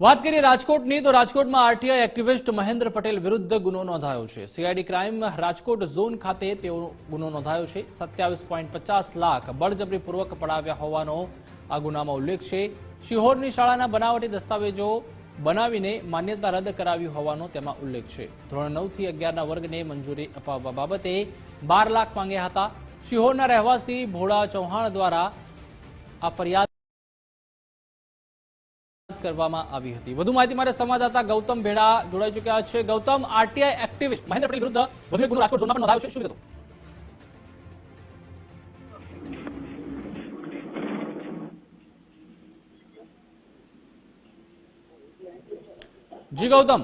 વાત કરીએ રાજકોટની, તો રાજકોટમાં આરટીઆઈ એક્ટિવિસ્ટ મહેન્દ્ર પટેલ વિરુદ્ધ ગુનો નોંધાયો છે. સીઆઈડી ક્રાઇમ રાજકોટ ઝોન ખાતે તેઓ ગુનો નોંધાયો છે. સત્યાવીસ લાખ બળજબરીપૂર્વક પડાવ્યા હોવાનો આ ગુનામાં ઉલ્લેખ છે. શિહોરની શાળાના બનાવટી દસ્તાવેજો બનાવીને માન્યતા રદ કરાવી હોવાનો તેમાં ઉલ્લેખ છે. ધોરણ નવથી અગિયારના વર્ગને મંજૂરી અપાવવા બાબતે બાર લાખ માંગ્યા હતા. શિહોરના રહેવાસી ભોળા ચૌહાણ દ્વારા આ ફરિયાદ કરવામાં આવી હતી. વધુ માહિતી માટે સંવાદદાતા ગૌતમ ભેડા જોડાઈ ચુક્યા છે. ગૌતમ, આરટીઆઈ એક્ટિવિસ્ટ મહેન્દ્ર પટેલ વિરુદ્ધ રાજકોટ જી, ગૌતમ.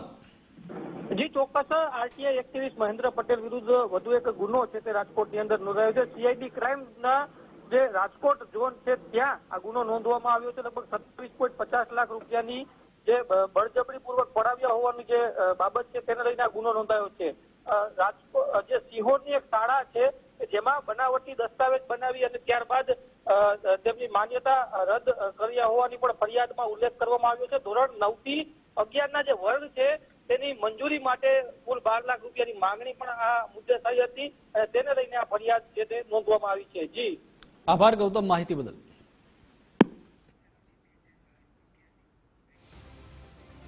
જી, ચોક્કસ આરટીઆઈ એક્ટિવિસ્ટ મહેન્દ્ર પટેલ વિરુદ્ધ વધુ એક ગુનો છે તે રાજકોટની અંદર નોંધાયો છે. સીઆઈડી ક્રાઇમના જે રાજકોટ ઝોન છે, ત્યાં આ ગુનો નોંધવામાં આવ્યો છે. લગભગ સત્યાવીસ પોઈન્ટ પચાસ લાખ રૂપિયાની જે બળજબરી પૂર્વક પડાવ્યા હોવાની જે બાબત છે, તેને લઈને આ ગુનો નોંધાયો છે. રાજકોટ જે સિહોરની એક શાળા છે, જેમાં બનાવટી દસ્તાવેજ બનાવી અને ત્યારબાદ તેમની માન્યતા રદ કર્યા હોવાની પણ ફરિયાદમાં ઉલ્લેખ કરવામાં આવ્યો છે. ધોરણ નવથી અગિયારના જે વર્ગ છે, તેની મંજૂરી માટે કુલ બાર લાખ રૂપિયાની માંગણી પણ આ મુદ્દે થઈ હતી તેને લઈને આ ફરિયાદ છે તે નોંધવામાં આવી છે. જી. આભાર ગૌતમ. માહિતી બદલ.